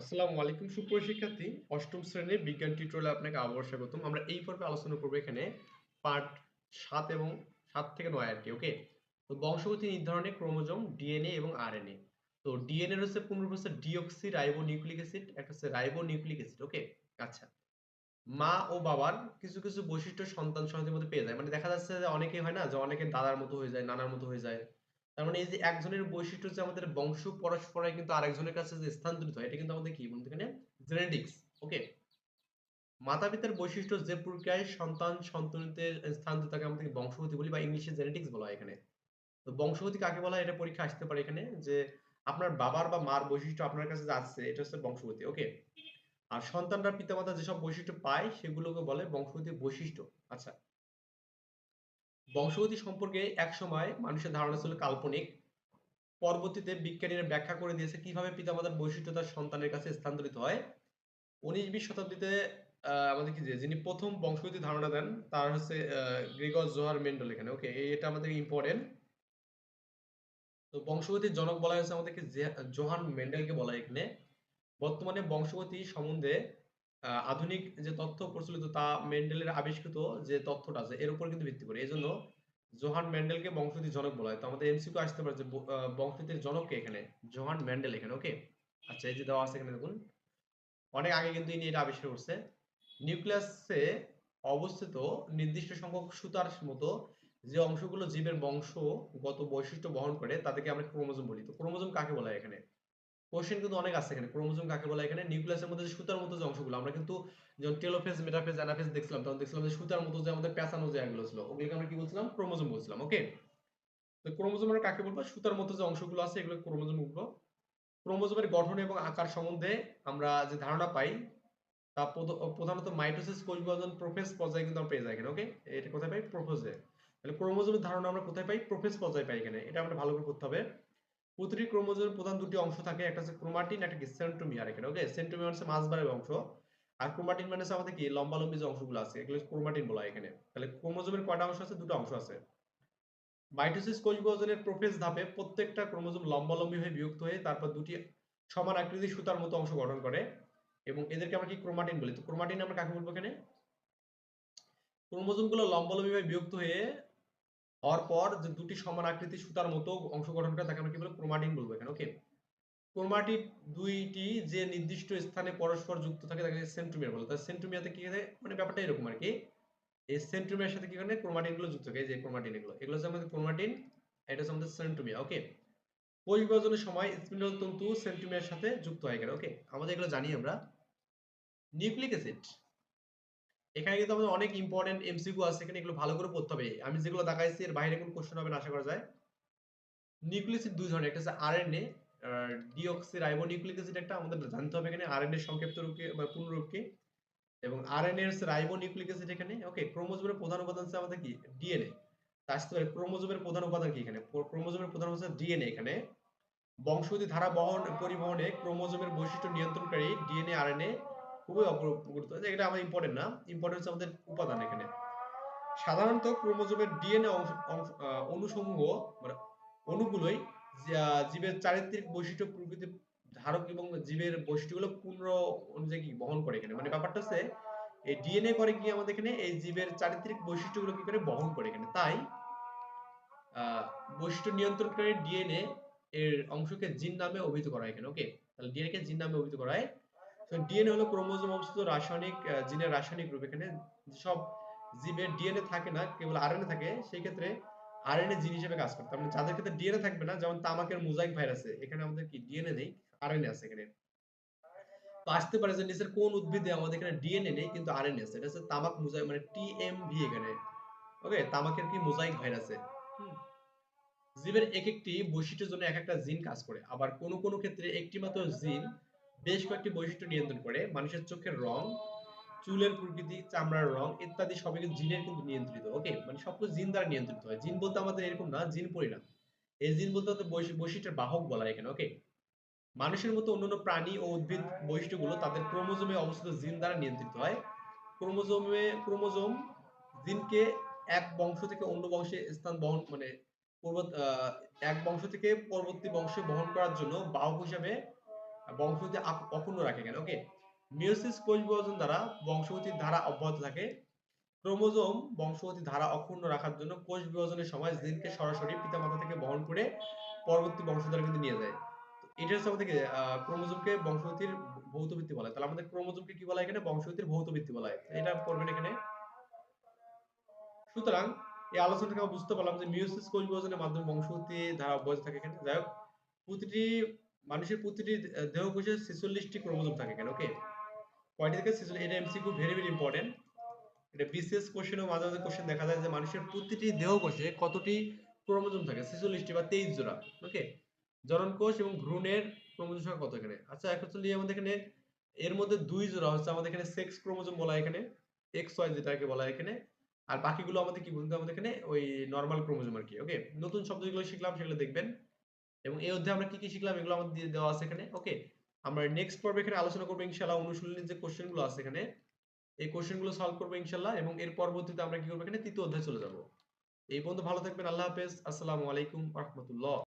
আসসালামু আলাইকুম সুপ্রিয় শিক্ষার্থী। অষ্টম শ্রেণির বিজ্ঞান টিউটোরিয়ালে আপনাকে আবার স্বাগতম। আমরা এই পর্বে আলোচনা করব এখানে পার্ট সাত এবং সাত থেকে নয় আর কি ওকে তো বংশগতি নির্ধারণে ক্রোমোজোম, ডিএনএ এবং আরএনএ। তো ডিএনএ হচ্ছে পুনরূপ হচ্ছে ডিঅক্সি রাইবো নিউক্লিক অ্যাসিড একটা হচ্ছে রাইবো নিউক্লিক অ্যাসিড ওকে আচ্ছা। মা ও বাবার কিছু কিছু বৈশিষ্ট্য সন্তান সন্ততির মধ্যে পেয়ে যায়। মানে দেখা যাচ্ছে যে অনেকেই হয় না যে অনেকে দাদার মতো হয়ে যায়, নানার মতো হয়ে যায়। তার মানে এই যে একজনের বৈশিষ্ট্য যে আমাদের বংশ পরস্পরায় কিন্তু আরেকজনের কাছে যে স্থানান্তরিত হয়, এটা কিন্তু আমাদের কি বলতে এখানে? জেনেটিক্স ওকে মাতা পিতার বৈশিষ্ট্য যে প্রক্রিয়ায় সন্তান সন্তানিতের স্থানান্তরিত তাকে আমাদের বংশগতি বলি বা ইংলিশে জেনেটিক্স বলা হয় এখানে। তো বংশগতি কাকে বলা হয়? এটা পরীক্ষা আসতে পারে এখানে যে আপনার বাবার বা মার বৈশিষ্ট্য আপনার কাছে যে আছে, এটা হচ্ছে বংশগতি ওকে আর সন্তানরা পিতামাতা যেসব বৈশিষ্ট্য পায়, সেগুলোকে বলে বংশগতির বৈশিষ্ট্য। আচ্ছা বংশগতি সম্পর্কে এক সময় মানুষের ধারণা ছিল কাল্পনিক। পরবর্তীতে বিজ্ঞানীরা ব্যাখ্যা করে দিয়েছে কীভাবে পিতামাতার বৈশিষ্ট্য তার সন্তানের কাছে স্থানান্তরিত হয়। উনিশ বিশ শতাব্দীতে আমাদের কি যিনি প্রথম বংশগতি ধারণা দেন, তার হচ্ছে গ্রিগর জোহার মেন্ডেল এখানে। ওকে এটা আমাদের ইম্পর্টেন্ট তো বংশগতির জনক বলা হয়েছে আমাদেরকে জোহান মেন্ডেলকে বলা এখানে। বর্তমানে বংশগতি সম্বন্ধে আধুনিক যে তথ্য প্রচলিত তা মেন্ডেলের আবিষ্কৃত যে তথ্যটা আছে এর উপর কিন্তু ভিত্তি করে। এই জন্য জোহান মেন্ডেলকে বংশগতির জনক বলা হয়। তো আমাদের এমসিকিউ আসতে পারে যে ব- আহ, বংশগতির জনককে এখানে জোহান মেন্ডেল এখানে ওকে আচ্ছা এই যে দেওয়া আছে এখানে দেখুন। অনেক আগে কিন্তু ইনি এটা আবিষ্কার করছে। নিউক্লিয়াসে অবস্থিত নির্দিষ্ট সংখ্যক সুতার মতো যে অংশগুলো জীবের বংশগত বৈশিষ্ট্য বহন করে তাদেরকে আমরা ক্রোমোজোম বলি। তো ক্রোমোজোম কাকে বলা হয় এখানে? কোশ্চেন কিন্তু অনেক আছে এখানে। ক্রোমোজোম কাকে বলা? এখানে নিউক্লিয়াসের মধ্যে যে সুতার মতো যে অংশগুলো, আমরা কিন্তু যখন টেলোফেজ মেটাফেজ অ্যানাফেজ দেখছিলাম, তখন দেখছিলাম যে সুতার মতো যে আমাদের পেঁচানো যে এগুলো ছিল, ওগুলোকে আমরা কি বলছিলাম? ক্রোমোজোম বলছিলাম ওকে তো ক্রোমোজোম আমরা কাকে বলব? সুতার মতো যে অংশগুলো আছে, এগুলো ক্রোমোজোম বলব ক্রোমোজোমের গঠন এবং আকার সম্বন্ধে আমরা যে ধারণা পাই, তা প্রধানত মাইটোসিস কোষ বিভাজন প্রোফেজ পর্যায়ে কিন্তু আমরা পেয়ে যাই এখানে ওকে এটা কোথায় পাই? প্রোফেজে তাহলে ক্রোমোজোমের ধারণা আমরা কোথায় পাই? প্রোফেজ পর্যায়ে পাই এখানে। এটা আমরা ভালো করে করতে হবে। প্রতিটি ক্রোমোজোমের প্রধান দুটি অংশ থাকে, একটা হচ্ছে ক্রোমাটিন, একটা সেন্ট্রোমিয়ার এখানে ওকে সেন্ট্রোমিয়ার হচ্ছে মাঝবারের অংশ। আর ক্রোমাটিন মানে হচ্ছে আমাদের কি? লম্বালম্বি যে অংশগুলো আছে, এগুলো ক্রোমাটিন বলা হয় এখানে। তাহলে ক্রোমোজোমের কয়টা অংশ আছে? দুটো অংশ আছে। মাইটোসিস কোষ বিভাজনের প্রোফেজ ধাপে প্রত্যেকটা ক্রোমোজোম লম্বালম্বি হয়ে বিভক্ত হয়ে তারপর দুটি সমান আকৃতি সুতার মতো অংশ গঠন করে এবং এদেরকে আমরা কি ক্রোমাটিন বলি? তো ক্রোমাটিন আমরা কাকে বলব এখানে? ক্রোমোজোমগুলো লম্বালম্বি হয়ে বিভক্ত হয়ে হওয়ার পর যে দুটি সমান আকৃতি সুতার মতো অংশ গঠন করে, তাকে আমরা কি বলব ক্রোমাটিন বলব এখানে ওকে ক্রোমাটিন দুইটি যে নির্দিষ্ট স্থানে পরস্পর যুক্ত থাকে, তাকে সেন্ট্রোমিয়ার বলে। তার সেন্ট্রোমিয়াতে কি মানে ব্যাপারটা এরকম আর কি। এই সেন্ট্রোমিয়ার সাথে কি করে ক্রোমাটিনগুলো যুক্ত থাকে যে ক্রোমাটিন এগুলো এগুলো হচ্ছে আমাদের ক্রোমাটিন এটা হচ্ছে আমাদের সেন্ট্রোমিয়ার ওকে কোষ বিভাজনের সময় স্পিন্ডল তন্তু সেন্ট্রোমিয়ার সাথে যুক্ত হয় এখানে ওকে আমাদের এগুলো জানি আমরা। নিউক্লিক অ্যাসিড এখানে কিন্তু আমাদের অনেক ইম্পর্টেন্ট এমসিকিউ আছে এখানে এগুলো ভালো করে পড়তে হবে। আমি যেগুলো দেখাইছি, এর বাইরে কোনো কোশ্চেন হবে না, আশা করা যায়। নিউক্লিক অ্যাসিড দুই ধরনের, একটা হচ্ছে RNA deoxyribonucleic acid একটা, আমাদের জানতে হবে এখানে আরএনএ সংক্ষিপ্ত রূপকে বা পূর্ণ রূপকে এবং আরএনএ হচ্ছে রাইবো নিউক্লিক অ্যাসিড এখানে ওকে ক্রোমোজোমের প্রধান উপাদান হচ্ছে আমাদের কি? ডিএনএ আসতে পারে, ক্রোমোজোমের প্রধান উপাদান কি এখানে? ক্রোমোজোমের প্রধান হচ্ছে ডিএনএ এখানে। বংশগতি ধারা বহন, পরিবহনে ক্রোমোজোমের বৈশিষ্ট্য নিয়ন্ত্রণকারী ডিএনএ আরএনএ খুবই গুরুত্ব এটা আমাদের ইম্পর্টেন্ট না। ইম্পর্টেন্ট হচ্ছে আমাদের উপাদান এখানে। সাধারণত ক্রোমোজোমের ডিএনএ অনুসমূহ মানে অণুগুলোই জীবের চারিত্রিক বৈশিষ্ট্য, প্রকৃতি ধারক এবং জীবের বৈশিষ্ট্যগুলো পূর্ণ অনুযায়ী বহন করে এখানে। মানে ব্যাপারটা হচ্ছে, এই ডিএনএ করে কি আমাদের এখানে, এই জীবের চারিত্রিক বৈশিষ্ট্যগুলো কি করে বহন করে এখানে? তাই বৈশিষ্ট্য নিয়ন্ত্রণকারী ডিএনএ এর অংশকে জিন নামে অভিহিত করা হয় এখানে ওকে তাহলে ডিএনএ কে জিন নামে অভিহিত করা হয়। তো ডিএনএ হলো ক্রোমোজোম অবস্থিত রাসায়নিক জিনের রাসায়নিক রূপ। এখানে সব জীবের ডিএনএ থাকে না, কেবল আরএনএ থাকে, সেই ক্ষেত্রে আরএনএ জিন হিসেবে কাজ করে তার মানে যাদের ক্ষেত্রে ডিএনএ থাকবে না, যেমন তামাকের মোজাইক ভাইরাসে এখানে আমাদের কি ডিএনএ নেই আরএনএ আছে এখানে। আসতে পারে যে নিচের কোন উদ্ভিদে আমাদের এখানে ডিএনএ নেই, কিন্তু আরএনএ আছে। এটা হচ্ছে তামাক মোজাইক মানে টিএমভি এখানে। ওকে, তামাকের কি মোজাইক ভাইরাসে জীবের এক একটি বৈশিষ্ট্যের জন্য এক একটা জিন কাজ করে। আবার কোনো কোনো ক্ষেত্রে একটি মাত্র জিন বেশ কয়েকটি বৈশিষ্ট্য নিয়ন্ত্রণ করে। মানুষের চোখের রং চুলের প্রকৃতি চামড়ার রং ইত্যাদি সবই কিন্তু জিনের কিন্তু নিয়ন্ত্রিত ওকে মানে সবকিছু জিন দ্বারা নিয়ন্ত্রিত হয়। জিন বলতে আমাদের এরকম না জিন পরিণাম। এই জিন বলতে আমাদের বৈশিষ্ট্যের বাহক বলা এখানে ওকে মানুষের মতো অন্যান্য প্রাণী ও উদ্ভিদ বৈশিষ্ট্যগুলো তাদের ক্রোমোজোমে অবস্থিত জিন দ্বারা নিয়ন্ত্রিত হয়। ক্রোমোজোমে ক্রোমোজোম জিনকে এক বংশ থেকে অন্য বংশে স্থান বহন মানে পূর্ব আহ, এক বংশ থেকে পরবর্তী বংশে বহন করার জন্য বাহক হিসাবে বংশগতি অক্ষুণ্ণ রাখে এখানে ওকে মিওসিস কোষ বিভাজন দ্বারা বংশগতির ধারা অব্যাহত থাকে। ক্রোমোজোম বংশগতির ধারা অক্ষুণ্ণ রাখার জন্য কোষ বিভাজনের সময় জিনকে সরাসরি পিতামাতা থেকে বহন করে পরবর্তী বংশধরে কিন্তু নিয়ে যায়। এটা হচ্ছে আমাদের ক্রোমোজোমকে বংশগতির ভৌত ভিত্তি বলা হয়। তাহলে আমাদের ক্রোমোজোমকে কি বলা হয় এখানে? বংশগতির ভৌত ভিত্তি বলা হয়। এটা পড়বেন এখানে। সুতরাং এই আলোচনা থেকে বুঝতে পারলাম যে মিওসিস কোষ বিভাজনের মাধ্যমে বংশগতি ধারা অব্যাহত থাকে এখানে। যাই হোক, প্রতিটি মানুষের প্রতিটি দেহ কোষে ছেচল্লিশটি ক্রোমোজোম থাকে এখানে ওকে? কয়টি থেকে ছেচল্লিশ এটা এমসিকিউ ভেরি ভেরি ইম্পর্টেন্ট এটা বিসিএস কোশ্চেনও মাঝে মাঝে কোশ্চেন দেখা যায় যে মানুষের প্রতিটি দেহ কোষে কতটি ক্রোমোজোম থাকে? ছেচল্লিশটি বা তেইশ জোড়া, ওকে? জনন কোষ এবং ভ্রূণের ক্রোমোজোম সংখ্যা কত এখানে? আচ্ছা অ্যাকচুয়ালি আমাদের এখানে এর মধ্যে দুই জোড়া হচ্ছে, আমাদের এখানে সেক্স ক্রোমোজোম বলা এখানে এক্স ওয়াই যেটাকে বলা এখানে, আর বাকিগুলো আমাদের কি বলতে আমাদের এখানে? ওই নর্মাল ক্রোমোজোম আর কি, ওকে? নতুন শব্দ যেগুলো শিখলাম, সেগুলো দেখবেন। এবং এই অধ্যায়ে আমরা কি কি শিখলাম এগুলো আমাদের দিয়ে দেওয়া আছে এখানে। ওকে আমরা নেক্সট পর্বে এখানে আলোচনা করব ইনশাল্লাহ অনুশীলনের যে কোশ্চেনগুলো আছে এখানে। এই কোশ্চেনগুলো সলভ করব ইনশাল্লাহ এবং এর পরবর্তীতে আমরা কি করব এখানে তৃতীয় অধ্যায়ে চলে যাব। এই পর্যন্ত ভালো থাকবেন, আল্লাহ হাফেজ, আসসালামু আলাইকুম রহমতুল্লাহ।